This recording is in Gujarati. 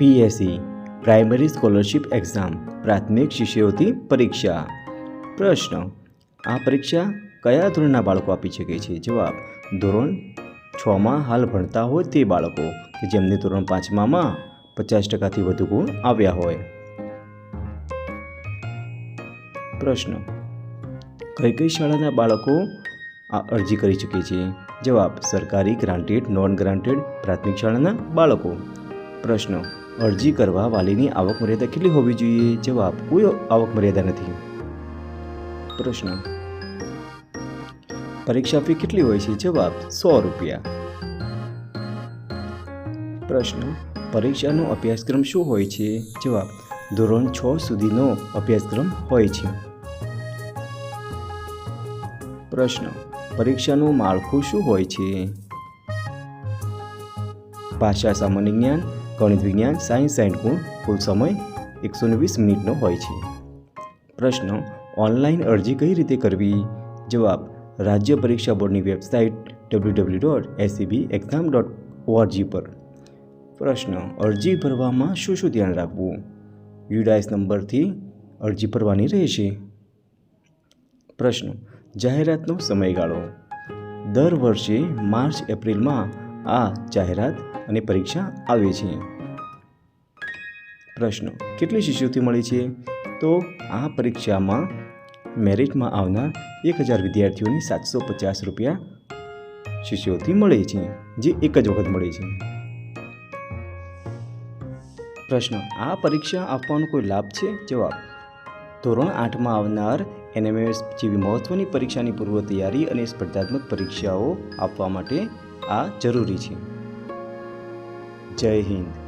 પીએસસી, પ્રાઇમરી સ્કોલરશિપ એક્ઝામ, પ્રાથમિક શિષ્યવૃત્તિ પરીક્ષા. પ્રશ્ન, આ પરીક્ષા કયા ધોરણના બાળકો આપી શકે છે? જવાબ, ધોરણ છમાં હાલ ભણતા હોય તે બાળકો, કે જેમને ધોરણ પાંચમામાં પચાસ ટકાથી વધુ ગુણ આવ્યા હોય. પ્રશ્ન, કઈ કઈ શાળાના બાળકો આ અરજી કરી શકે છે? જવાબ, સરકારી ગ્રાન્ટેડ, નોન ગ્રાન્ટેડ પ્રાથમિક શાળાના બાળકો. પ્રશ્ન અરજી કરવા વાલીની આવક મર્યાદા કેટલી હોવી જોઈએ? જવાબ, કોઈ આવક મર્યાદા નથી. પ્રશ્ન, પરીક્ષા ફી કેટલી હોય છે? જવાબ, સો રૂપિયા. પ્રશ્ન, પરીક્ષાનો અભ્યાસક્રમ શું હોય છે? જવાબ, ધોરણ છ સુધીનો અભ્યાસક્રમ હોય છે. પ્રશ્ન, પરીક્ષાનું માળખું શું હોય છે? ભાષા, સામાન્ય જ્ઞાન ગણિત, વિજ્ઞાન, સાયન્સ એન્ડ ગુણ કુલ સમય એકસો વીસ મિનિટનો હોય છે. પ્રશ્ન, ઓનલાઈન અરજી કઈ રીતે કરવી? જવાબ, રાજ્ય પરીક્ષા બોર્ડની website W W dot ACB exam dot ORG પર. પ્રશ્ન, અરજી ભરવામાં શું શું ધ્યાન રાખવું? યુડાઇસ નંબરથી અરજી ભરવાની રહેશે. પ્રશ્ન, જાહેરાતનો સમયગાળો. દર વર્ષે માર્ચ, એપ્રિલમાં આ જાહેરાત અને પરીક્ષા આવે છે. પ્રશ્ન, કેટલી શિષ્યવૃત્તિ મળી છે? તો આ પરીક્ષામાં મેરિટમાં આવનાર એક હજાર વિદ્યાર્થીઓને સાતસો પચાસ રૂપિયા શિષ્યવૃત્તિ મળે છે, જે એક જ વખત મળે છે. પ્રશ્ન, આ પરીક્ષા આપવાનો કોઈ લાભ છે? જવાબ, ધોરણ આઠમાં આવનાર એનએમએસ જેવી મહત્ત્વની પરીક્ષાની પૂર્વ તૈયારી અને સ્પર્ધાત્મક પરીક્ષાઓ આપવા માટે આ જરૂરી છે. જય હિન્દ.